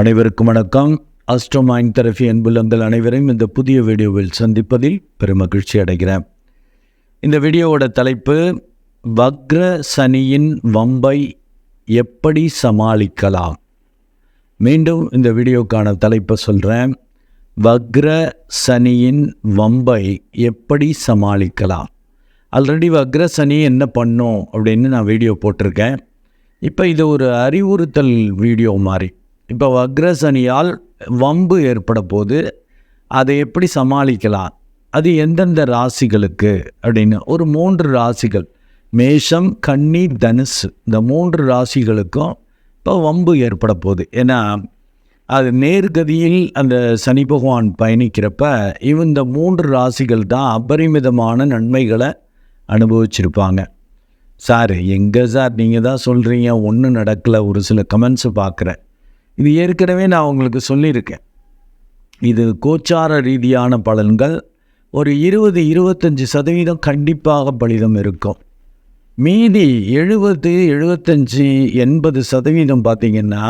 அனைவருக்கும் வணக்கம். அஸ்ட்ரோமைன் தெரபி அன்புள்ளங்கள் அனைவரையும் இந்த புதிய வீடியோவில் சந்திப்பதில் பெருமகிழ்ச்சி அடைகிறேன். இந்த வீடியோவோட தலைப்பு வக்ர சனியின் வம்பை எப்படி சமாளிக்கலாம்? மீண்டும் இந்த வீடியோக்கான தலைப்பை சொல்கிறேன் வக்ர சனியின் வம்பை எப்படி சமாளிக்கலாம்? ஆல்ரெடி வக்ர சனி என்ன பண்ணும் அப்படின்னு நான் வீடியோ போட்டிருக்கேன். இப்போ இது ஒரு அறிவுறுத்தல் வீடியோ மாதிரி. இப்போ வக்ரசனியால் வம்பு ஏற்பட போது அதை எப்படி சமாளிக்கலாம்? அது எந்தெந்த ராசிகளுக்கு? அப்படின்னு ஒரு மூன்று ராசிகள். மேஷம் கன்னி தனுசு. இந்த மூன்று ராசிகளுக்கும் இப்போ வம்பு ஏற்பட போகுது ஏன்னா அது நேர்கதியில் அந்த சனி பகவான் பயணிக்கிறப்ப இவன் இந்த மூன்று ராசிகள் தான் அபரிமிதமான நன்மைகளை அனுபவிச்சிருப்பாங்க. சார் எங்கே சார்? நீங்கள் தான் சொல்கிறீங்க ஒன்றும் நடக்கலை ஒரு சில கமெண்ட்ஸை பார்க்குறேன். இது ஏற்கனவே நான் உங்களுக்கு சொல்லியிருக்கேன். இது கோச்சார ரீதியான பலன்கள். ஒரு இருபது இருபத்தஞ்சி சதவீதம் கண்டிப்பாக பலிதம் இருக்கும். மீதி எழுபது எழுபத்தஞ்சி எண்பது சதவீதம் பார்த்திங்கன்னா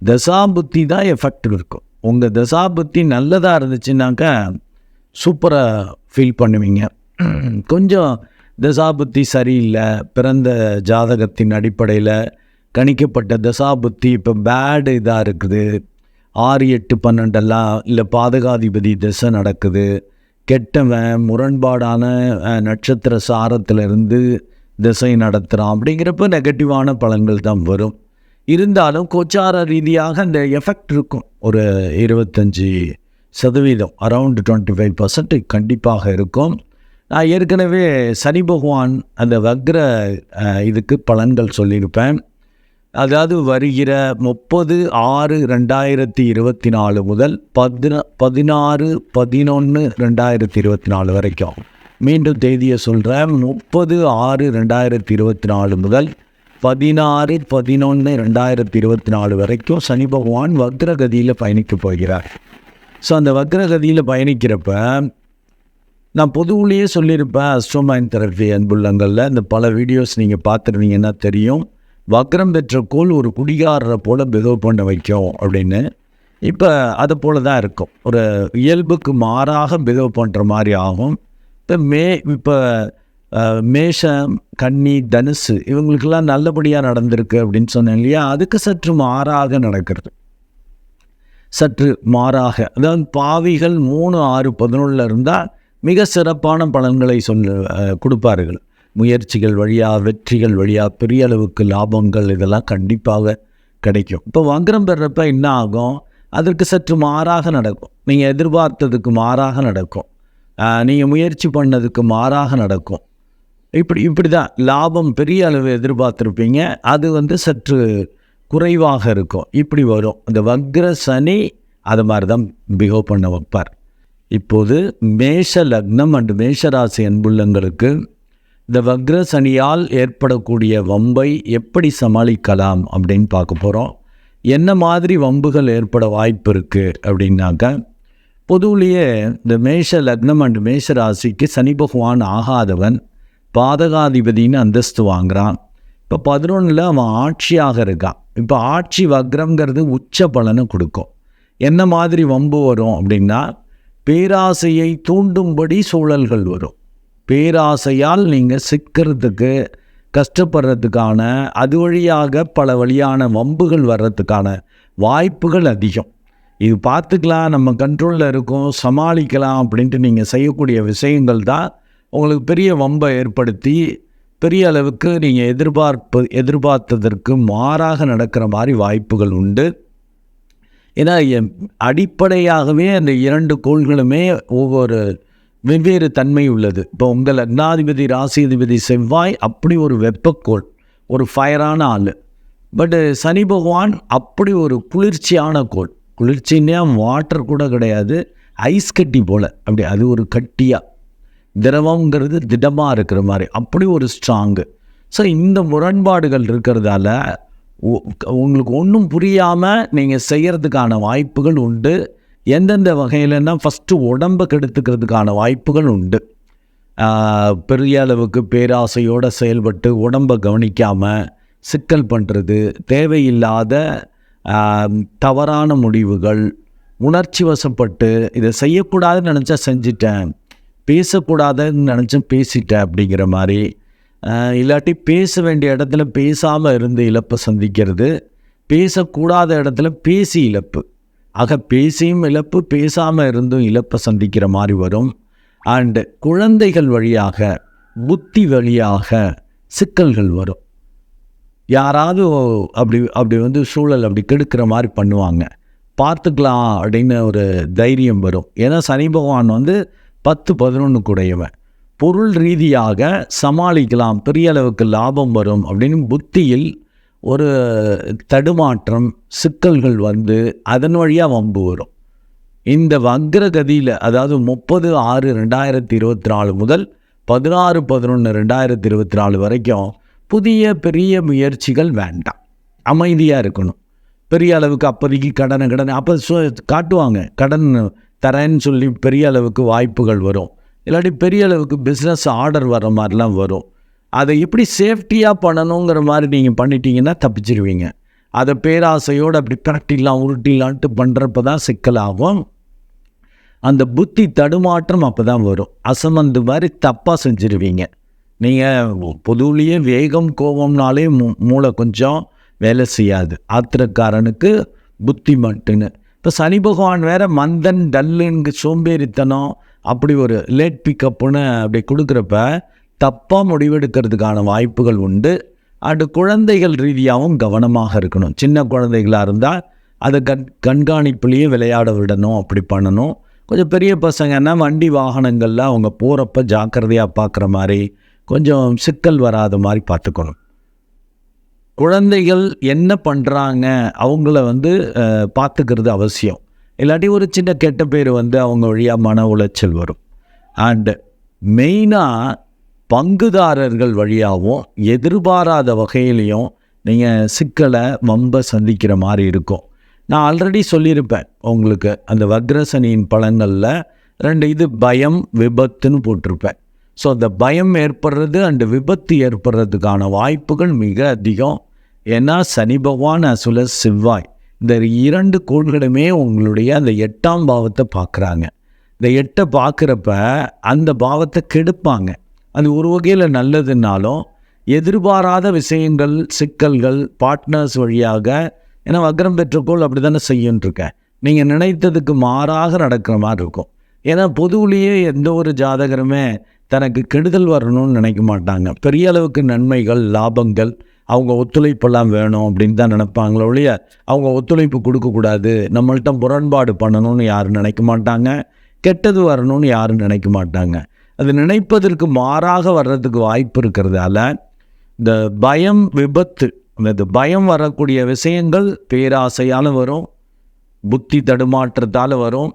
தசாபுத்தி தான் எஃபெக்ட் இருக்கும். உங்கள் தசாபுத்தி நல்லதாக இருந்துச்சுனாக்கா சூப்பராக ஃபீல் பண்ணுவீங்க. கொஞ்சம் தசாபுத்தி சரியில்லை பிறந்த ஜாதகத்தின் அடிப்படையில் கணிக்கப்பட்ட தசாபுத்தி இப்போ பேடு இதாக இருக்குது. ஆறு எட்டு பன்னெண்டெல்லாம் இல்லை பாதகாதிபதி திசை நடக்குது. கெட்டவன் முரண்பாடான நட்சத்திர சாரத்திலிருந்து திசை நடத்துகிறான் அப்படிங்கிறப்ப நெகட்டிவான பலன்கள் தான் வரும். இருந்தாலும் கோச்சார ரீதியாக அந்த எஃபெக்ட் இருக்கும். ஒரு இருபத்தஞ்சி சதவீதம் அரவுண்ட் டுவெண்ட்டி ஃபைவ் பர்சன்ட் கண்டிப்பாக இருக்கும். நான் ஏற்கனவே சனி பகவான் அந்த வக்ர இதுக்கு பலன்கள் சொல்லியிருப்பேன். அதாவது வருகிற முப்பது ஆறு ரெண்டாயிரத்தி இருபத்தி நாலு முதல் பதின பதினாறு பதினொன்று ரெண்டாயிரத்தி இருபத்தி நாலு வரைக்கும். மீண்டும் தேதியை சொல்கிறேன் முப்பது ஆறு ரெண்டாயிரத்தி இருபத்தி நாலு முதல் பதினாறு பதினொன்று ரெண்டாயிரத்தி இருபத்தி நாலு வரைக்கும் சனி பகவான் வக்ரகதியில் பயணிக்க போகிறார். ஸோ அந்த வக்ரகதியில் பயணிக்கிறப்ப நான் பொதுவுலேயே சொல்லியிருப்பேன் அஸ்ட்ரோமைன் தெரப்பி அன்புள்ளங்களில். இந்த பல வீடியோஸ் நீங்கள் பார்த்துருந்தீங்கன்னா தெரியும். வக்ரம் பெற்ற கோள் ஒரு குடிகாரரை போல் பிஹேவ் பண்ண வைக்கும் அப்படின்னு. இப்போ அதை போல தான் இருக்கும். ஒரு இயல்புக்கு மாறாக பிஹேவ் பண்ணுற மாதிரி ஆகும். இப்போ மே இப்போ மேஷம் கன்னி தனுசு இவங்களுக்கெல்லாம் நல்லபடியாக நடந்திருக்கு அப்படின்னு சொன்னேன் இல்லையா? அதுக்கு சற்று மாறாக நடக்கிறது. சற்று மாறாக. அதாவது பாவிகள் மூணு ஆறு பதினொன்றில் இருந்தால் மிக சிறப்பான பலன்களை சொல்ல கொடுப்பார்கள். முயற்சிகள் வழியாக வெற்றிகள் வழியாக பெரிய அளவுக்கு லாபங்கள் இதெல்லாம் கண்டிப்பாக கிடைக்கும். இப்போ வங்கரம் பெறப்ப என்ன ஆகும்? அதற்கு சற்று மாறாக நடக்கும். நீங்கள் எதிர்பார்த்ததுக்கு மாறாக நடக்கும். நீங்கள் முயற்சி பண்ணதுக்கு மாறாக நடக்கும். இப்படி இப்படி தான் லாபம் பெரிய அளவு எதிர்பார்த்துருப்பீங்க. அது வந்து சற்று குறைவாக இருக்கும். இப்படி வரும். இந்த வக்ர சனி அது மாதிரி தான் பிஹேவ் பண்ண வைப்பார். இப்போது மேஷ லக்னம் அண்டு மேஷராசி அன்புள்ளங்களுக்கு இந்த வக்ர சனியால் ஏற்படக்கூடிய வம்பை எப்படி சமாளிக்கலாம் அப்படின்னு பார்க்க போகிறோம் என்ன மாதிரி வம்புகள் ஏற்பட வாய்ப்பு இருக்குது அப்படின்னாக்க பொதுவிலேயே இந்த மேஷ லக்னம் அண்டு மேஷ ராசிக்கு சனி பகவான் ஆகாதவன் பாதகாதிபதின்னு அந்தஸ்து வாங்குகிறான் இப்போ பதினொன்றில் அவன் ஆட்சியாக இருக்கான். இப்போ ஆட்சி வக்ரங்கிறது உச்ச பலனை கொடுக்கும். என்ன மாதிரி வம்பு வரும் அப்படின்னா பேராசையை தூண்டும்படி சூழல்கள் வரும். பேராசையால் நீங்கள் சிக்கிறதுக்கு கஷ்டப்படுறதுக்கான அது வழியாக பல வழியான வம்புகள் வர்றதுக்கான வாய்ப்புகள் அதிகம். இது பார்த்துக்கலாம் நம்ம கண்ட்ரோலில் இருக்கும் சமாளிக்கலாம் அப்படின்ட்டு நீங்கள் செய்யக்கூடிய விஷயங்கள் தான் உங்களுக்கு பெரிய வம்பை ஏற்படுத்தி பெரிய அளவுக்கு நீங்கள் எதிர்பார்ப்பு எதிர்பார்த்ததற்கு மாறாக நடக்கிற மாதிரி வாய்ப்புகள் உண்டு. ஏன்னா அடிப்படையாகவே அந்த இரண்டு கோள்களுமே ஒவ்வொரு வெவ்வேறு தன்மை உள்ளது. இப்போ உங்கள் லக்னாதிபதி ராசிதிபதி செவ்வாய் அப்படி ஒரு வெப்பக்கோள் ஒரு ஃபயரான ஆள். பட்டு சனி பகவான் அப்படி ஒரு குளிர்ச்சியான கோள். குளிர்ச்சின்னா வாட்டர் கூட கிடையாது ஐஸ் கட்டி போல். அப்படி அது ஒரு கட்டியாக திரவங்கிறது திடமாக இருக்கிற மாதிரி. அப்படி ஒரு ஸ்ட்ராங்கு ஸோ இந்த முரண்பாடுகள் இருக்கிறதால உ- உங்களுக்கு ஒன்றும் புரியாமல் நீங்கள் செய்கிறதுக்கான வாய்ப்புகள் உண்டு. எந்தெந்த வகையிலன்னா ஃபஸ்ட்டு உடம்பை கெடுத்துக்கிறதுக்கான வாய்ப்புகள் உண்டு. பெரிய அளவுக்கு பேராசையோடு செயல்பட்டு உடம்பை கவனிக்காமல் சிக்கல் பண்ணுறது தேவையில்லாத தவறான முடிவுகள் உணர்ச்சி வசப்பட்டு இதை செய்யக்கூடாதுன்னு நினச்சா செஞ்சிட்டேன் பேசக்கூடாதுன்னு நினச்சேன் பேசிட்டேன் அப்படிங்கிற மாதிரி இல்லாட்டி பேச வேண்டிய இடத்துல பேசாமல் இருந்து இழப்பை சந்திக்கிறது பேசக்கூடாத இடத்துல பேசி இழப்பு. ஆக பேசியும் இழப்பு பேசாமல் இருந்தும் இழப்பை சந்திக்கிற மாதிரி வரும். அண்டு குழந்தைகள் வழியாக புத்தி வழியாக சிக்கல்கள் வரும். யாராவது அப்படி அப்படி வந்து சூழல் அப்படி கெடுக்கிற மாதிரி பண்ணுவாங்க. பார்த்துக்கலாம் அப்படின்னு ஒரு தைரியம் வரும். ஏன்னா சனி பகவான் வந்து பத்து பதினொன்று கூடையவன். பொருள் ரீதியாக சமாளிக்கலாம் பெரிய அளவுக்கு லாபம் வரும் அப்படின்னு புத்தியில் ஒரு தடுமாற்றம் சிக்கல்கள் வந்து அதன் வழியாக வம்பு வரும். இந்த வக்ரகதியில் அதாவது முப்பது ஆறு ரெண்டாயிரத்தி இருபத்தி நாலு முதல் பதினாறு பதினொன்று ரெண்டாயிரத்தி இருபத்தி நாலு வரைக்கும் புதிய பெரிய முயற்சிகள் வேண்டாம். அமைதியாக இருக்கணும். பெரிய அளவுக்கு அப்போதைக்கு கடனை கடன் அப்போ சொ காட்டுவாங்க. கடன் தரேன்னு சொல்லி பெரிய அளவுக்கு வாய்ப்புகள் வரும். இல்லாட்டி பெரிய அளவுக்கு பிஸ்னஸ் ஆர்டர் வர மாதிரிலாம் வரும். அதை எப்படி சேஃப்டியாக பண்ணணுங்கிற மாதிரி நீங்கள் பண்ணிட்டீங்கன்னா தப்பிச்சிருவீங்க. அதை பேராசையோடு அப்படி பிரட்டிலாம் உருட்டிலான்ட்டு பண்ணுறப்ப தான் சிக்கலாகும் அந்த புத்தி தடுமாற்றம் அப்போ தான் வரும். அசமந்து மாதிரி தப்பாக செஞ்சுருவீங்க. நீங்கள் பொதுவிலேயே வேகம் கோபம்னாலே மூ மூளை கொஞ்சம் வேலை செய்யாது. ஆத்திரக்காரனுக்கு புத்தி மட்டுன்னு. இப்போ சனி பகவான் வேறு மந்தன் டல்லுங்க சோம்பேறித்தனம் அப்படி ஒரு லேட் பிக்கப்புன்னு அப்படி கொடுக்குறப்ப தப்பாக முடிவெடுக்கிறதுக்கான வாய்ப்புகள் உண்டு. அது குழந்தைகள் ரீதியாகவும் கவனமாக இருக்கணும். சின்ன குழந்தைகளாக இருந்தால் அதை கண் கண்காணிப்புலேயே விளையாட விடணும் அப்படி பண்ணணும். கொஞ்சம் பெரிய பசங்கன்னா வண்டி வாகனங்களில் அவங்க போகிறப்ப ஜாக்கிரதையாக பார்க்குற மாதிரி கொஞ்சம் சிக்கல் வராத மாதிரி பார்த்துக்கணும் குழந்தைகள் என்ன பண்ணுறாங்க அவங்கள வந்து பார்த்துக்கிறது அவசியம். இல்லாட்டி ஒரு சின்ன கெட்ட பேர் வந்து அவங்க வழியாக மன உளைச்சல் வரும். அண்டு மெயினாக பங்குதாரர்கள் வழியாகவும் எதிர்பாராத வகையிலையும் நீங்கள் சிக்கலை வம்ப சந்திக்கிற மாதிரி இருக்கும். நான் ஆல்ரெடி சொல்லியிருப்பேன் உங்களுக்கு அந்த வக்ரசனியின் பலன்களில் ரெண்டு இது பயம் விபத்துன்னு போட்டிருப்பேன். ஸோ அந்த பயம் ஏற்படுறது அண்டு விபத்து ஏற்படுறதுக்கான வாய்ப்புகள் மிக அதிகம். ஏன்னா சனி பகவான் அசுல செவ்வாய் இந்த இரண்டு கோள்களுமே உங்களுடைய அந்த எட்டாம் பாவத்தை பார்க்குறாங்க. இந்த எட்டை பார்க்குறப்ப அந்த பாவத்தை கெடுப்பாங்க. அது ஒரு வகையில் நல்லதுன்னாலும் எதிர்பாராத விஷயங்கள் சிக்கல்கள் பார்ட்னர்ஸ் வழியாக ஏன்னா வக்ரம் பெற்றுக்கோள் அப்படி தானே செய்யுன்ட்ருக்கேன் நீங்கள் நினைத்ததுக்கு மாறாக நடக்கிற மாதிரி இருக்கும். ஏன்னா பொதுவிலேயே எந்த ஒரு ஜாதகருமே தனக்கு கெடுதல் வரணும்னு நினைக்க மாட்டாங்க. பெரிய அளவுக்கு நன்மைகள் லாபங்கள் அவங்க ஒத்துழைப்பெல்லாம் வேணும் அப்படின்னு தான் நினைப்பாங்களோ ஒழிய அவங்க ஒத்துழைப்பு கொடுக்கக்கூடாது நம்மள்ட்ட முரண்பாடு பண்ணணும்னு யாரும் நினைக்க மாட்டாங்க. கெட்டது வரணும்னு யாரும் நினைக்க மாட்டாங்க. அது நினைப்பதற்கு மாறாக வர்றதுக்கு வாய்ப்பு இருக்கிறதால இந்த பயம் விபத்து இந்த பயம் வரக்கூடிய விஷயங்கள் பேராசையால் வரும் புத்தி தடுமாற்றத்தால் வரும்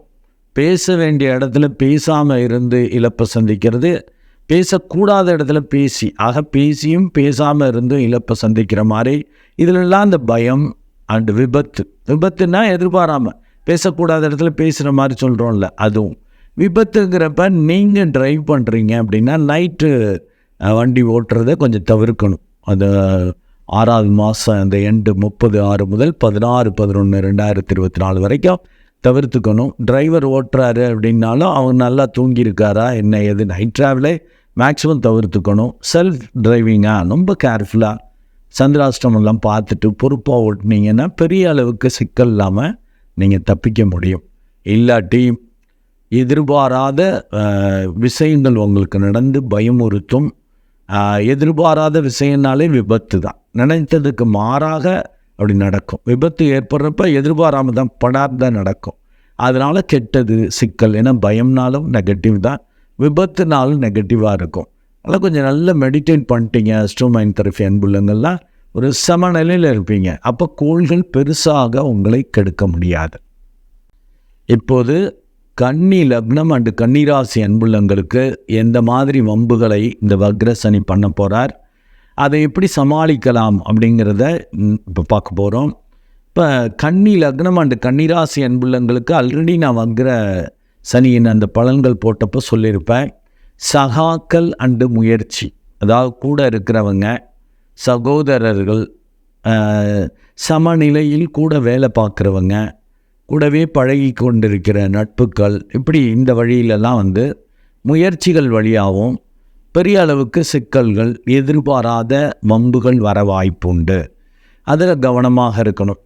பேச வேண்டிய இடத்துல பேசாமல் இருந்து இழப்பை சந்திக்கிறது பேசக்கூடாத இடத்துல பேசி ஆக பேசியும் பேசாமல் இருந்தும் இழப்பை சந்திக்கிற மாதிரி இதிலெல்லாம் அந்த பயம் அண்டு விபத்து. விபத்துன்னா எதிர்பாராமல் பேசக்கூடாத இடத்துல பேசுகிற மாதிரி சொல்கிறோம்ல அதுவும். விபத்துங்கிறப்ப நீங்கள் டிரைவ் பண்ணுறீங்க அப்படின்னா நைட்டு வண்டி ஓட்டுறதை கொஞ்சம் தவிர்க்கணும். அது ஆறாவது மாதம் அந்த எண்டு முப்பது ஆறு முதல் பதினாறு பதினொன்று ரெண்டாயிரத்தி இருபத்தி நாலு வரைக்கும் தவிர்த்துக்கணும். டிரைவர் ஓட்டுறாரு அப்படின்னாலும் அவங்க நல்லா தூங்கியிருக்காரா என்ன ஏது நைட் ட்ராவலே மேக்ஸிமம் தவிர்த்துக்கணும். செல்ஃப் டிரைவிங்காக ரொம்ப கேர்ஃபுல்லாக சந்திராஷ்டமெல்லாம் பார்த்துட்டு பொறுப்பாக ஓட்டுனீங்கன்னா பெரிய அளவுக்கு சிக்கல் இல்லாமல் நீங்கள் தப்பிக்க முடியும். இல்லாட்டி எதிர்பாராத விஷயங்கள் உங்களுக்கு நடந்து பயமுறுத்தும். எதிர்பாராத விஷயம்னாலே விபத்து தான். நினைத்ததுக்கு மாறாக அப்படி நடக்கும். விபத்து ஏற்படுறப்ப எதிர்பாராமல் தான் படார் தான் நடக்கும். அதனால் கெட்டது சிக்கல் ஏன்னா பயம்னாலும் நெகட்டிவ் தான். விபத்துனாலும் நெகட்டிவாக இருக்கும். அதனால் கொஞ்சம் நல்லா மெடிடேட் பண்ணிட்டீங்க. அஸ்ட்ரோமைன் தெரபி அன்புள்ளங்கள்லாம். ஒரு சமநிலையில் இருப்பீங்க. அப்போ கோள்கள் பெருசாக உங்களை கெடுக்க முடியாது. இப்போது கன்னி லக்னம் அண்டு கன்னிராசி அன்புள்ளங்களுக்கு எந்த மாதிரி வம்புகளை இந்த வக்ரசனி பண்ண போகிறார் அதை எப்படி சமாளிக்கலாம் அப்படிங்கிறத இப்போ பார்க்க போகிறோம் இப்போ கன்னி லக்னம் அண்டு கன்னிராசி அன்புள்ளங்களுக்கு ஆல்ரெடி நான் வக்ர சனியின் அந்த பலன்கள் போட்டப்போ சொல்லியிருப்பேன். சகாக்கள் அண்டு முயற்சி அதாவது கூட இருக்கிறவங்க சகோதரர்கள் சமநிலையில் கூட வேலை பார்க்குறவங்க கூடவே பழகி கொண்டிருக்கிற நட்புகள் இப்படி இந்த வழியிலெல்லாம் வந்து முயற்சிகள் வழியாகவும் பெரிய அளவுக்கு சிக்கல்கள் எதிர்பாராத வம்புகள் வர வாய்ப்புண்டு. அதில் கவனமாக இருக்கணும்.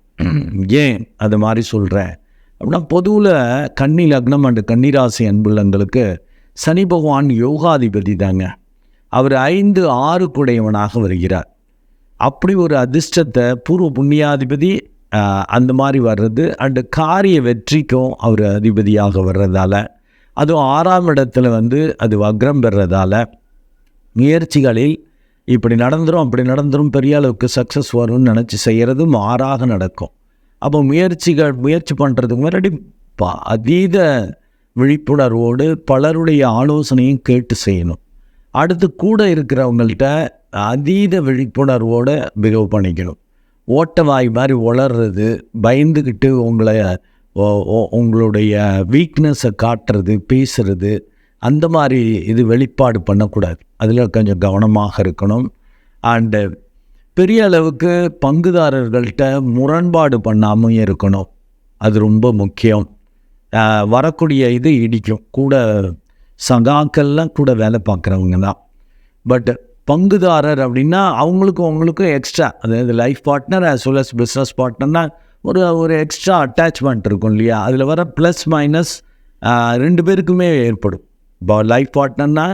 ஏன் அது மாதிரி சொல்கிறேன் அப்படின்னா பொதுவில் கன்னி லக்னம் அண்டு கன்னிராசி அன்புள்ளங்களுக்கு சனி பகவான் யோகாதிபதி தாங்க. அவர் ஐந்து ஆறு குடையவனாக வருகிறார். அப்படி ஒரு அதிர்ஷ்டத்தை பூர்வ புண்ணியாதிபதி அந்த மாதிரி வர்றது. அண்டு காரிய வெற்றிக்கும் அவர் அதிபதியாக வர்றதால அதுவும் ஆறாம் இடத்துல வந்து அது வக்ரம் பெறதால முயற்சிகளில் இப்படி நடந்துடும் அப்படி நடந்துரும் பெரிய அளவுக்கு சக்ஸஸ் வரும்னு நினச்சி செய்கிறது மாறாக நடக்கும். அப்போ முயற்சிகள் முயற்சி பண்ணுறதுக்கு முன்னாடி பா அதீத விழிப்புணர்வோடு பலருடைய ஆலோசனையும் கேட்டு செய்யணும். அடுத்து கூட இருக்கிறவங்கள்ட்ட அதீத விழிப்புணர்வோடு பிஹேவ் பண்ணிக்கணும். ஓட்டவாய் மாதிரி உளர்றது பயந்துக்கிட்டு உங்களை ஓ- ஓ- உங்களுடைய வீக்னஸை காட்டுறது பேசுறது அந்த மாதிரி இது வெளிப்பாடு பண்ணக்கூடாது. அதில் கொஞ்சம் கவனமாக இருக்கணும். அண்டு பெரிய அளவுக்கு பங்குதாரர்கள்ட்ட முரண்பாடு பண்ணாமல் இருக்கணும். அது ரொம்ப முக்கியம். வரக்கூடிய இது இடிக்கும். கூட சகாக்கள்லாம் கூட வேலை பார்க்குறவங்க தான். பட் பங்குதாரர் அப்படின்னா அவங்களுக்கும் அவங்களுக்கும் எக்ஸ்ட்ரா அதாவது life partner as well as business பார்ட்னர்னா ஒரு ஒரு எக்ஸ்ட்ரா அட்டாச்மெண்ட் இருக்கும் இல்லையா? அதில் வர ப்ளஸ் மைனஸ் ரெண்டு பேருக்குமே ஏற்படும். இப்போ லைஃப் பார்ட்னர்னால்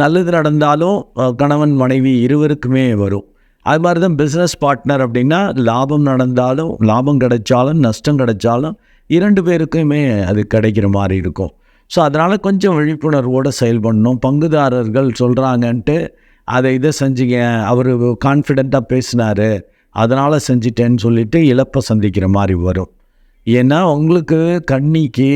நல்லது நடந்தாலும் கணவன் மனைவி இருவருக்குமே வரும். அது மாதிரி தான் பிஸ்னஸ் பார்ட்னர் அப்படின்னா லாபம் நடந்தாலும் லாபம் கிடைச்சாலும் நஷ்டம் கிடைச்சாலும் இரண்டு பேருக்குமே அது கிடைக்கிற மாதிரி இருக்கும். ஸோ அதனால் கொஞ்சம் விழிப்புணர்வோடு செயல்படணும். பங்குதாரர்கள் சொல்கிறாங்கன்ட்டு அதை இதை செஞ்சீங்க அவர் கான்ஃபிடெண்ட்டாக பேசினார் அதனால் செஞ்சிட்டேன்னு சொல்லிட்டு இழப்பை சந்திக்கிற மாதிரி வரும். ஏன்னா உங்களுக்கு கண்ணிக்கு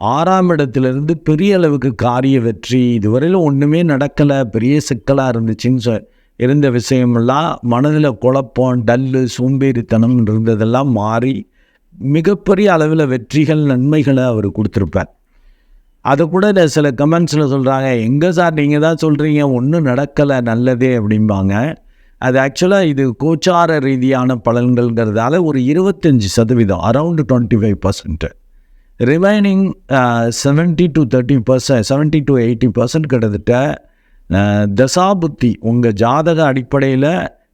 ஆறாம் இடத்துலேருந்து பெரிய அளவுக்கு காரிய வெற்றி இதுவரையிலும் ஒன்றுமே நடக்கலை பெரிய சிக்கலாக இருந்துச்சுன்னு சொ இருந்த விஷயமெல்லாம் மனதில் குழப்பம் டல்லு சோம்பேறித்தனம் இருந்ததெல்லாம் மாறி மிகப்பெரிய அளவில் வெற்றிகள் நன்மைகளை அவர் கொடுத்துருப்பார். அதை கூட இந்த சில கமெண்ட்ஸில் சொல்கிறாங்க எங்கே சார் நீங்கள் தான் சொல்கிறீங்க ஒன்றும் நடக்கலை நல்லதே அப்படிம்பாங்க. அது ஆக்சுவலாக இது கோச்சார ரீதியான பலன்கள்ங்கிறதால ஒரு இருபத்தஞ்சி சதவீதம் around twenty five percent remaining seventy to thirty percent seventy to eighty percent கிட்டத்தட்ட தசாபுத்தி உங்கள் ஜாதக அடிப்படையில்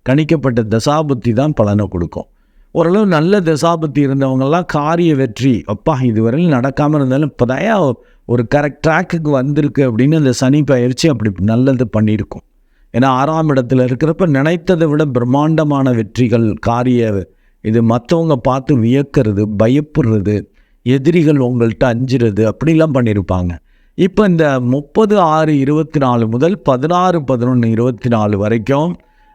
கணிக்கப்பட்ட தசாபுத்தி தான் பலனை கொடுக்கும். ஓரளவு நல்ல தசாபத்தி இருந்தவங்கெல்லாம் காரிய வெற்றி. அப்பா இதுவரையில் நடக்காமல் இருந்தாலும் இப்போதையா ஒரு கரெக்ட் ட்ராக்குக்கு வந்திருக்கு அப்படின்னு அந்த சனி பயிற்சி அப்படி நல்லது பண்ணியிருக்கும். ஏன்னா ஆறாம் இடத்துல இருக்கிறப்ப நினைத்ததை விட பிரம்மாண்டமான வெற்றிகள் காரிய இது மற்றவங்க பார்த்து வியக்கிறது பயப்படுறது எதிரிகள் உங்கள்கிட்ட அஞ்சுறது அப்படிலாம் பண்ணியிருப்பாங்க. இப்போ இந்த முப்பது ஆறு இருபத்தி நாலு முதல் பதினாறு பதினொன்று இருபத்தி நாலு வரைக்கும்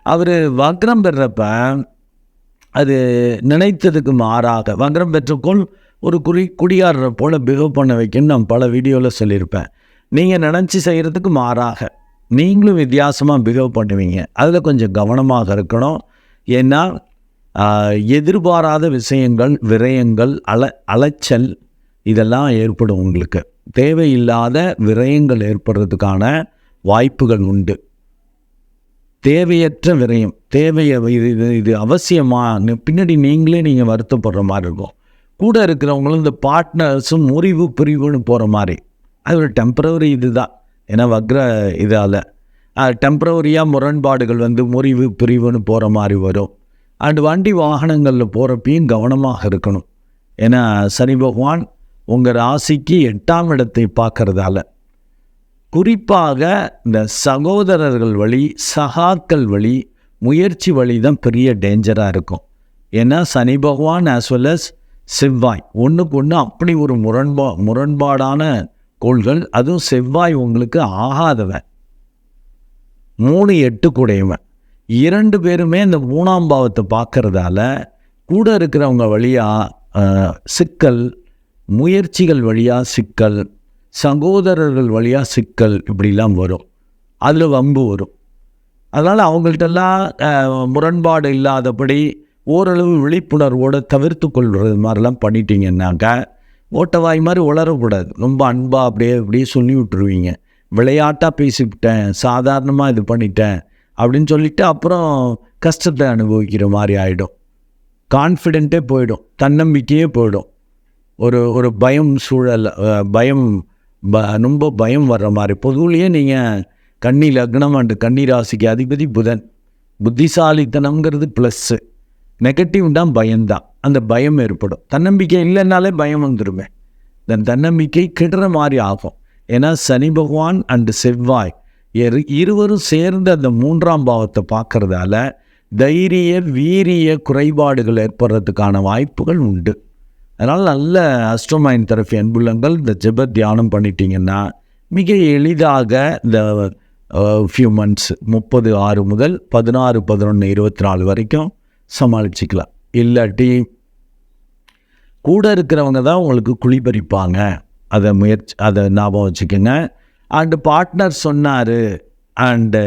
அவர் வக்ரம் பெறப்ப அது நினைத்ததுக்கு மாறாக வங்கரம் பெற்றுக்கொள். ஒரு குறி குடியாரரை போல் பிஹேவ் பண்ண வைக்கணும்னு நான் பல வீடியோவில் சொல்லியிருப்பேன். நீங்கள் நினச்சி செய்கிறதுக்கு மாறாக நீங்களும் வித்தியாசமாக பிஹேவ் பண்ணுவீங்க. அதில் கொஞ்சம் கவனமாக இருக்கணும். ஏன்னா எதிர்பாராத விஷயங்கள் விரயங்கள் அல அலைச்சல் இதெல்லாம் ஏற்படும் உங்களுக்கு. தேவையில்லாத விரயங்கள் ஏற்படுறதுக்கான வாய்ப்புகள் உண்டு. தேவையற்ற விரயம் தேவையை இது இது இது அவசியமா? பின்னாடி நீங்களே நீங்கள் வருத்தப்படுற மாதிரி இருக்கும். கூட இருக்கிறவங்களும் இந்த பார்ட்னர்ஸும் முறிவு பிரிவுன்னு போகிற மாதிரி. அது ஒரு டெம்பரவரி இதுதான். ஏன்னா வக்ர இதால். டெம்பரவரியாக முரண்பாடுகள் வந்து முறிவு பிரிவுன்னு போகிற மாதிரி வரும். அண்ட் வண்டி வாகனங்களில் போகிறப்பையும் கவனமாக இருக்கணும். ஏன்னா சனி பகவான் உங்கள் ராசிக்கு எட்டாம் இடத்தை பார்க்குறதால. குறிப்பாக இந்த சகோதரர்கள் வழி சகாக்கள் வழி முயற்சி வழி தான் பெரிய டேஞ்சராக இருக்கும். ஏன்னா சனி பகவான் ஆஸ் வெல் அஸ் செவ்வாய் ஒன்றுக்கு ஒன்று அப்படி ஒரு முரண்பா முரண்பாடான கோள்கள் அதுவும் செவ்வாய் உங்களுக்கு ஆகாதவன். மூணு எட்டு கூடையவன் இரண்டு பேருமே இந்த மூணாம் பாவத்தை பார்க்கறதால கூட இருக்கிறவங்க வழியாக சிக்கல் முயற்சிகள் வழியாக சிக்கல் சகோதரர்கள் வழியாக சிக்கல் இப்படிலாம் வரும். அதில் வம்பு வரும். அதனால் அவங்கள்ட்டெல்லாம் முரண்பாடு இல்லாதபடி ஓரளவு விழிப்புணர்வோடு தவிர்த்து கொள்வது மாதிரிலாம் பண்ணிட்டீங்கன்னாக்கா ஓட்டவாய் மாதிரி உளரக்கூடாது ரொம்ப அன்பாக அப்படியே அப்படியே சொல்லி விட்டுருவீங்க. விளையாட்டாக பேசிவிட்டேன் சாதாரணமாக இது பண்ணிட்டேன் அப்படின்னு சொல்லிட்டு அப்புறம் கஷ்டத்தை அனுபவிக்கிற மாதிரி ஆகிடும் கான்ஃபிடென்ட்டே போயிடும். தன்னம்பிக்கையே போயிடும். ஒரு ஒரு பயம் சூழல் பயம் ப ரொம்ப பயம் வர்ற மாதிரி. பொதுவிலேயே நீங்கள் கன்னி லக்னம் அண்டு கன்னி ராசிக்கு அதிபதி புதன். புத்திசாலித்தனங்கிறது ப்ளஸ்ஸு நெகட்டிவ் தான் பயம்தான். அந்த பயம் ஏற்படும். தன்னம்பிக்கை இல்லைன்னாலே பயம் வந்துடுமே தன் தன்னம்பிக்கை கெடுற மாதிரி ஆகும். ஏன்னா சனி பகவான் அண்டு செவ்வாய் இரு இருவரும் சேர்ந்து அந்த மூன்றாம் பாவத்தை பார்க்கறதால தைரிய வீரிய குறைபாடுகள் ஏற்படுறதுக்கான வாய்ப்புகள் உண்டு. அதனால் நல்ல அஸ்ட்ரோமைன் தெரப்பி அன்புள்ளங்கள் இந்த ஜெப தியானம் பண்ணிட்டீங்கன்னா மிக எளிதாக இந்த ஃபியூ மந்த்ஸ் முப்பது ஆறு முதல் பதினாறு பதினொன்று இருபத்தி நாலு வரைக்கும் சமாளிச்சுக்கலாம். இல்லாட்டி கூட இருக்கிறவங்க தான் உங்களுக்கு குளிபறிப்பாங்க. அதை முயற்சி அதை ஞாபகம் வச்சுக்கோங்க. அண்டு பார்ட்னர் சொன்னார் அண்டு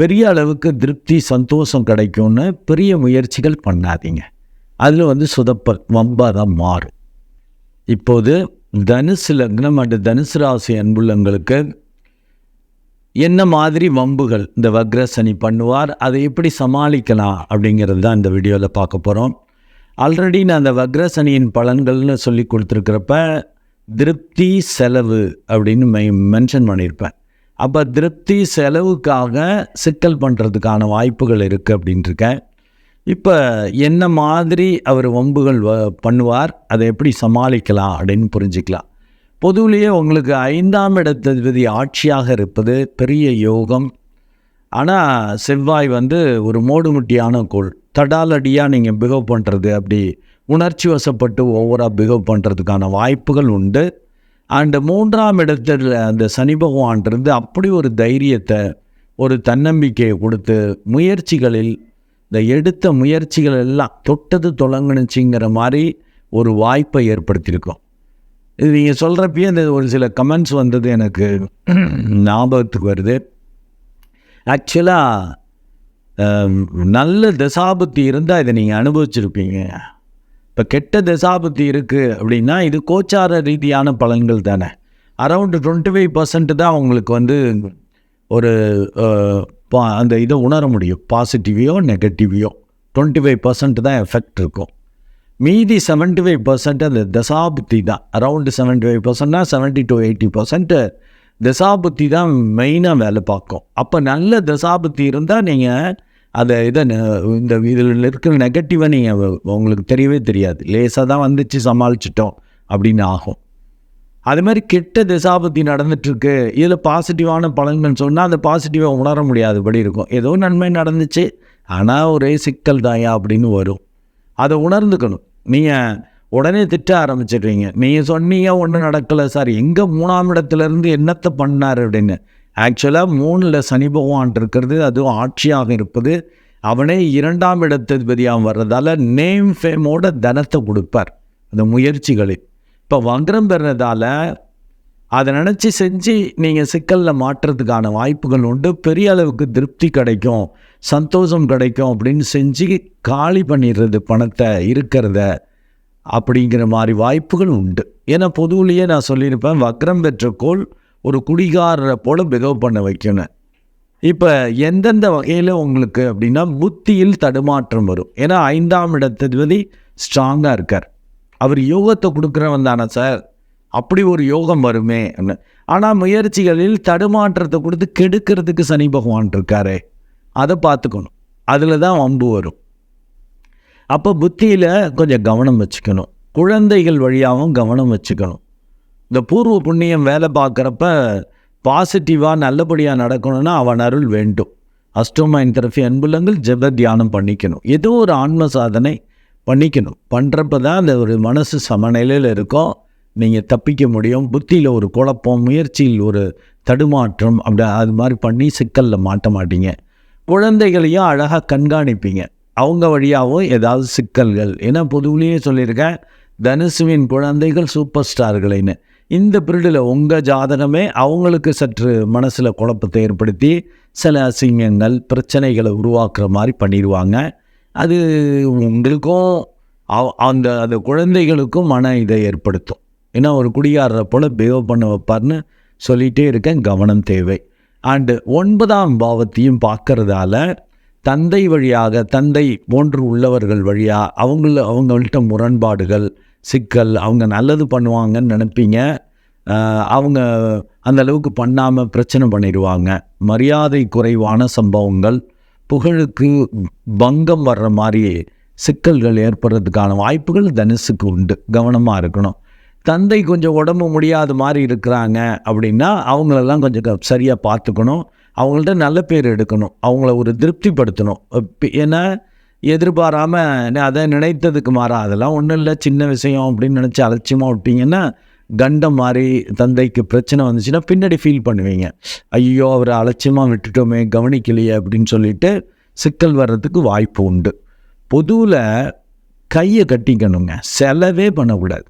பெரிய அளவுக்கு திருப்தி சந்தோஷம் கிடைக்கும்னு பெரிய முயற்சிகள் பண்ணாதீங்க. அதில் வந்து சுதப்பல் வம்பாக தான் மாறும். இப்போது தனுசு லக்னம் அண்டு தனுசு ராசி அன்புள்ளங்களுக்கு என்ன மாதிரி வம்புகள் இந்த வக்ரசனி பண்ணுவார் அதை எப்படி சமாளிக்கலாம் அப்படிங்கிறது தான் இந்த வீடியோவில் பார்க்க போகிறோம் ஆல்ரெடி நான் அந்த வக்ரசனியின் பலன்கள்னு சொல்லி கொடுத்துருக்கிறப்ப திருப்தி செலவு அப்படின்னு மெ மென்ஷன் பண்ணியிருப்பேன். அப்போ திருப்தி செலவுக்காக சிக்கல் பண்ணுறதுக்கான வாய்ப்புகள் இருக்குது அப்படின்ட்டுருக்கேன் இப்போ என்ன மாதிரி அவர் வம்புகள் வ பண்ணுவார் அதை எப்படி சமாளிக்கலாம் அப்படின்னு புரிஞ்சுக்கலாம். பொதுவிலேயே உங்களுக்கு ஐந்தாம் இடத்ததிபதி ஆட்சியாக இருப்பது பெரிய யோகம். ஆனால் செவ்வாய் வந்து ஒரு மோடுமுட்டியான கோள். தடாலடியாக நீங்கள் பிகவ் பண்ணுறது அப்படி உணர்ச்சி வசப்பட்டு ஓவராக பிகவ் பண்ணுறதுக்கான வாய்ப்புகள் உண்டு. அண்டு மூன்றாம் இடத்துல அந்த சனி பகவான்றது அப்படி ஒரு தைரியத்தை ஒரு தன்னம்பிக்கையை கொடுத்து முயற்சிகளில் இந்த எடுத்த முயற்சிகள் எல்லாம் தொட்டது தொடங்குனுச்சிங்கிற மாதிரி ஒரு வாய்ப்பை ஏற்படுத்தியிருக்கோம். இது நீங்கள் சொல்கிறப்பயே இந்த ஒரு சில கமெண்ட்ஸ் வந்தது எனக்கு ஞாபகத்துக்கு வருது. ஆக்சுவலாக நல்ல தசாபுத்தி இருந்தால் இதை நீங்கள் அனுபவிச்சிருப்பீங்க. இப்போ கெட்ட தசாபுத்தி இருக்குது அப்படின்னா இது கோச்சார ரீதியான பலன்கள் தானே. அரவுண்டு டுவெண்ட்டி ஃபைவ் பர்சன்ட் தான் அவங்களுக்கு வந்து ஒரு பா- அந்த இதை உணர முடியும். பாசிட்டிவையோ நெகட்டிவையோ டுவெண்ட்டி ஃபைவ் பர்சன்ட் தான் எஃபெக்ட் இருக்கும். மீதி செவன்ட்டி ஃபைவ் பர்சன்ட் அந்த தசாபுத்தி தான். அரவுண்டு செவன்ட்டி ஃபைவ் பர்சன்ட்னா செவன்ட்டி டு எயிட்டி பர்சன்ட்டு தசாபுத்தி தான் மெயினாக வேலை பார்க்கும். அப்போ நல்ல தசாபுத்தி இருந்தால் நீங்கள் அதை இதை இந்த இதில் இருக்கிற நெகட்டிவை நீங்கள் உங்களுக்கு தெரியவே தெரியாது. லேசாக தான் வந்துச்சு சமாளிச்சிட்டோம் அப்படின்னு ஆகும். அது மாதிரி கெட்ட திசாபத்தி நடந்துட்டுருக்கு. இதில் பாசிட்டிவான பலன்கள் சொன்னால் அந்த பாசிட்டிவாக உணர முடியாதபடி இருக்கும். ஏதோ நன்மை நடந்துச்சு ஆனால் ஒரே சிக்கல் தாயா அப்படின்னு வரும். அதை உணர்ந்துக்கணும். நீங்கள் உடனே திட்ட ஆரம்பிச்சிடுறீங்க. நீங்கள் சொன்னீங்க ஒன்றும் நடக்கலை சார். எங்கே மூணாம் இடத்துலேருந்து என்னத்தை பண்ணார் அப்படின்னு. ஆக்சுவலாக மூணில் சனி பகவான் இருக்கிறது அதுவும் ஆட்சியாக இருப்பது. அவனே இரண்டாம் இடத்ததிபதியாக வர்றதால நேம் ஃபேமோட தனத்தை கொடுப்பார். அந்த முயற்சிகளில். இப்போ வக்ரம் பெறதால அதை நினச்சி செஞ்சு நீங்கள் சிக்கலில் மாற்றுறதுக்கான வாய்ப்புகள் உண்டு. பெரிய அளவுக்கு திருப்தி கிடைக்கும் சந்தோஷம் கிடைக்கும் அப்படின்னு செஞ்சு காலி பண்ணிடுறது பணத்தை இருக்கிறத அப்படிங்கிற மாதிரி வாய்ப்புகள் உண்டு. ஏன்னா பொதுவிலேயே நான் சொல்லியிருப்பேன் வக்ரம் பெற்ற கோள் ஒரு குடிகாரரை போல் பிகவ் பண்ண வைக்கணும். இப்போ எந்தெந்த வகையில் உங்களுக்கு அப்படின்னா புத்தியில் தடுமாற்றம் வரும். ஏன்னா ஐந்தாம் இடத்ததிபதி ஸ்ட்ராங்காக இருக்கார். அவர் யோகத்தை கொடுக்குறவன் தானே சார்? அப்படி ஒரு யோகம் வருமே ஆனால் முயற்சிகளில் தடுமாற்றத்தை கொடுத்து கெடுக்கிறதுக்கு சனி பகவான் இருக்காரே. அதை பார்த்துக்கணும். அதில் தான் வம்பு வரும். அப்போ புத்தியில் கொஞ்சம் கவனம் வச்சுக்கணும். குழந்தைகள் வழியாகவும் கவனம் வச்சுக்கணும். இந்த பூர்வ புண்ணியம் வேலை பார்க்குறப்ப பாசிட்டிவாக நல்லபடியாக நடக்கணும்னா அவன் அருள் வேண்டும். அஷ்டமாயின் தரப்பி அன்புலங்கள் ஜெப தியானம் பண்ணிக்கணும். ஏதோ ஒரு ஆன்ம சாதனை பண்ணிக்கணும். பண்ணுறப்ப தான் அந்த ஒரு மனசு சமநிலையில் இருக்கும். நீங்கள் தப்பிக்க முடியும். புத்தியில் ஒரு குழப்பம் முயற்சியில் ஒரு தடுமாற்றம் அப்படி அது மாதிரி பண்ணி சிக்கலில் மாட்ட மாட்டீங்க. குழந்தைகளையும் அழகாக கண்காணிப்பீங்க. அவங்க வழியாகவும் ஏதாவது சிக்கல்கள். ஏன்னா பொதுவிலேயே சொல்லியிருக்கேன் தனுசுவின் குழந்தைகள் சூப்பர் ஸ்டார்களைன்னு இந்த பீரியடில் உங்கள் ஜாதகமே அவங்களுக்கு சற்று மனசில் குழப்பத்தை ஏற்படுத்தி சில அசிங்கங்கள் பிரச்சனைகளை உருவாக்குற மாதிரி பண்ணிடுவாங்க. அது உங்களுக்கும் அவ- அந்த அந்த குழந்தைகளுக்கும் மன இதை ஏற்படுத்தும். ஏன்னா ஒரு குடிகாரரை போல் பிஹேவ் பண்ண வைப்பார்னு சொல்லிகிட்டே இருக்கேன் கவனம் தேவை. அண்டு ஒன்பதாம் பாவத்தையும் பார்க்கறதால தந்தை வழியாக தந்தை போன்று உள்ளவர்கள் வழியாக அவங்கள அவங்கள்ட்ட முரண்பாடுகள் சிக்கல் அவங்க நல்லது பண்ணுவாங்கன்னு நினைப்பீங்க. அவங்க அந்த அளவுக்கு பண்ணாமல் பிரச்சனை பண்ணிடுவாங்க. மரியாதை குறைவான சம்பவங்கள் புகழுக்கு பங்கம் வர்ற மாதிரி சிக்கல்கள் ஏற்படுறதுக்கான வாய்ப்புகள் தனுசுக்கு உண்டு. கவனமாக இருக்கணும். தந்தை கொஞ்சம் உடம்பு முடியாத மாதிரி இருக்கிறாங்க அப்படின்னா அவங்களெல்லாம் கொஞ்சம் சரியாக பார்த்துக்கணும். அவங்கள்ட்ட நல்ல பேர் எடுக்கணும். அவங்கள ஒரு திருப்திப்படுத்தணும். ஏன்னா எதிர்பாராமல் அதை நினைத்ததுக்கு மாறா அதெல்லாம் ஒன்றும் இல்லை. சின்ன விஷயம் அப்படின்னு நினச்சி அலட்சியமாக விட்டிங்கன்னா கண்டம் மாதிரி தந்தைக்கு பிரச்சனை வந்துச்சுன்னா பின்னாடி ஃபீல் பண்ணுவீங்க. ஐயோ அவரை அலட்சியமாக விட்டுட்டோமே கவனிக்கலையே அப்படின்னு சொல்லிட்டு சிக்கல் வர்றதுக்கு வாய்ப்பு உண்டு. பொதுவில் கையை கட்டிக்கணுங்க. செலவே பண்ணக்கூடாது.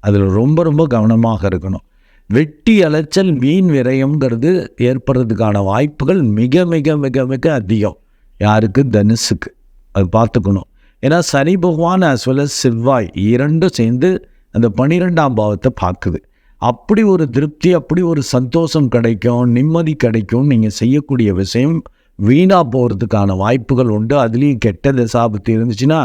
அதில் ரொம்ப ரொம்ப கவனமாக இருக்கணும். வெட்டி அலைச்சல் மீன் விரயம்ங்கிறது ஏற்படுறதுக்கான வாய்ப்புகள் மிக மிக மிக மிக அதிகம். யாருக்கு? தனுசுக்கு. அது பார்த்துக்கணும். ஏன்னா சனி பகவான் அஸ் வெல் அஸ் செவ்வாய் இரண்டும் சேர்ந்து அந்த பனிரெண்டாம் பாவத்தை பார்க்குது. அப்படி ஒரு திருப்தி அப்படி ஒரு சந்தோஷம் கிடைக்கும் நிம்மதி கிடைக்கும் நீங்கள் செய்யக்கூடிய விஷயம் வீணாக போகிறதுக்கான வாய்ப்புகள் உண்டு. அதுலேயும் கெட்ட தசாபத்து இருந்துச்சுன்னா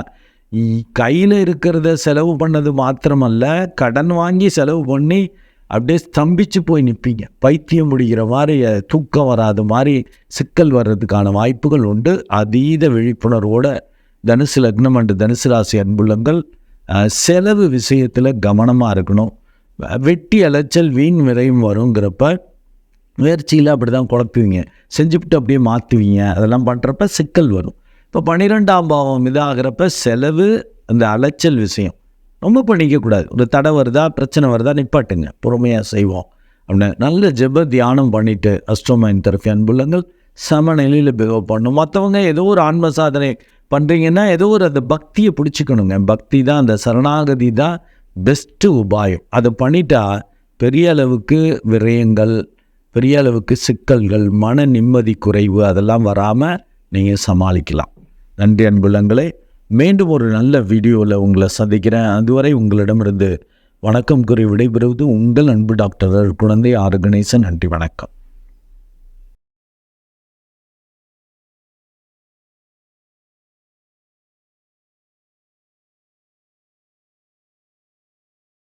கையில் இருக்கிறத செலவு பண்ணது மாத்திரமல்ல கடன் வாங்கி செலவு பண்ணி அப்படியே ஸ்தம்பிச்சு போய் நிற்பீங்க பைத்தியம் முடிகிற மாதிரி தூக்கம் வராத மாதிரி சிக்கல் வர்றதுக்கான வாய்ப்புகள் உண்டு. அதீத விழிப்புணர்வோட தனுசு லக்னம் அண்டு தனுசு ராசி அன்புள்ளங்கள் செலவு விஷயத்தில் கவனமாக இருக்கணும். வெட்டி அலைச்சல் வீண் விரையும் வருங்கிறப்ப முயற்சியில் அப்படி தான் குழப்புவீங்க. செஞ்சுவிட்டு அப்படியே மாற்றுவீங்க அதெல்லாம் பண்ணுறப்ப சிக்கல் வரும். இப்போ பன்னிரெண்டாம் பாவம் இதாகிறப்ப செலவு அந்த அலைச்சல் விஷயம் ரொம்ப பண்ணிக்கக்கூடாது ஒரு தடை வருதா பிரச்சனை வருதா நிப்பாட்டுங்க. பொறுமையாக செய்வோம். அப்படின்னு நல்ல ஜெப தியானம் பண்ணிவிட்டு அஸ்ட்ரோமைன் தரஃபி அன்புள்ளங்கள் சமநிலையில் பிகவ் பண்ணும் மற்றவங்க ஏதோ ஒரு ஆன்ம சாதனை பண்ணுறீங்கன்னா ஏதோ ஒரு அந்த பக்தியை பிடிச்சிக்கணுங்க. பக்தி தான் அந்த சரணாகதி தான் பெஸ்ட்டு உபாயம். அதை பண்ணிட்டா பெரிய அளவுக்கு விரயங்கள் பெரிய அளவுக்கு சிக்கல்கள் மன நிம்மதி குறைவு அதெல்லாம் வராமல் நீங்கள் சமாளிக்கலாம். நன்றி அன்புலங்களே மீண்டும் ஒரு நல்ல வீடியோவில் உங்களை சந்திக்கிறேன். அதுவரை உங்களிடமிருந்து வணக்கம் கூறி விடைபெறுவது உங்கள் அன்பு டாக்டர் குழந்தை ஆர்கனைசன் நன்றி வணக்கம்.